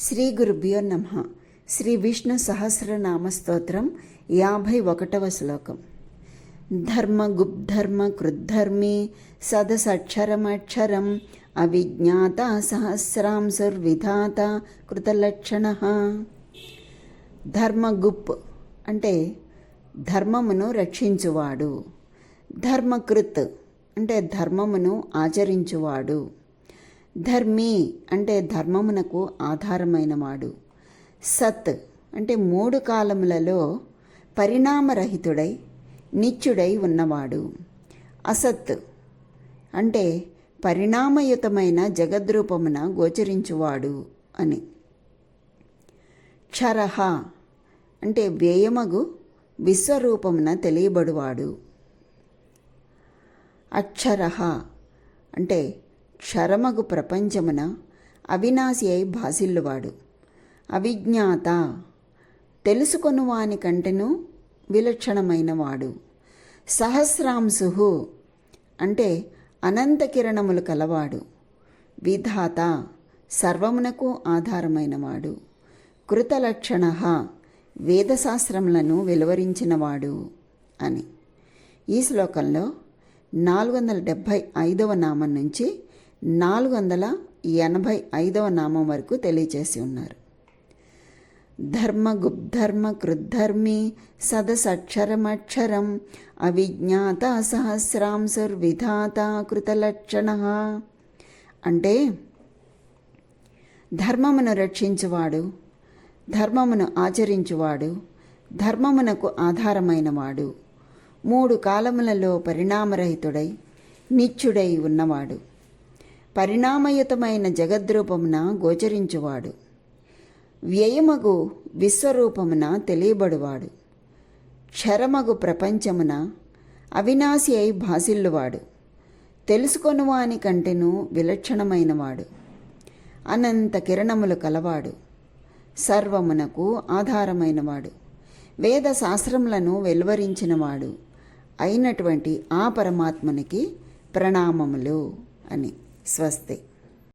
శ్రీ గురుభ్యో నమ. శ్రీ విష్ణు సహస్రనామ స్తోత్రం యాభై ఒకటవ శ్లోకం. ధర్మ గుప్ధర్మ కృద్ధర్మి సదసక్షరమక్షరం అవిజ్ఞాత సహస్రాంశుర్విధాత కృతలక్షణ. ధర్మగుప్ అంటే ధర్మమును రక్షించువాడు. ధర్మకృత్ అంటే ధర్మమును ఆచరించువాడు. ధర్మి అంటే ధర్మమునకు ఆధారమైనవాడు సత్ అంటే మూడు కాలములలో పరిణామరహితుడై నిత్యుడై ఉన్నవాడు. అసత్ అంటే పరిణామయుతమైన జగద్రూపమున గోచరించువాడు అని. క్షరహ అంటే వ్యయమగు విశ్వరూపమున తెలియబడువాడు. అక్షరహ అంటే క్షరమగు ప్రపంచమున అవినాశి అయి భాసిల్లువాడు అవిజ్ఞాత. తెలుసుకొనువాని కంటెను విలక్షణమైనవాడు. సహస్రాంశు అంటే అనంత కిరణములు కలవాడు. విధాత సర్వమునకు ఆధారమైనవాడు. కృతలక్షణ వేదశాస్త్రములను వెలువరించినవాడు అని. ఈ శ్లోకంలో నాలుగు వందల డెబ్భై ఐదవ నామం నుంచి నాలుగు వందల ఎనభై ఐదవ నామం వరకు తెలియచేసి ఉన్నారు. ధర్మ గుప్ధర్మ కృద్ధర్మి సదసక్షరమక్షరం అవిజ్ఞాత సహస్రాంశుర్విధాత కృతలక్షణ అంటే ధర్మమును రక్షించువాడు ధర్మమును ఆచరించువాడు ధర్మమునకు ఆధారమైనవాడు మూడు కాలములలో పరిణామరహితుడై నిత్యుడై ఉన్నవాడు. పరిణామయుతమైన జగద్రూపమున గోచరించువాడు. వ్యయమగు విశ్వరూపమున తెలియబడువాడు. క్షరమగు ప్రపంచమున అవినాశి అయి భాసిల్లువాడు. తెలుసుకొనువాని కంటెను విలక్షణమైనవాడు. అనంత కిరణములు కలవాడు. సర్వమునకు ఆధారమైనవాడు. వేద శాస్త్రములను వెలువరించినవాడు. అయినటువంటి ఆ పరమాత్మనికి ప్రణామములు అని. స్వస్తి.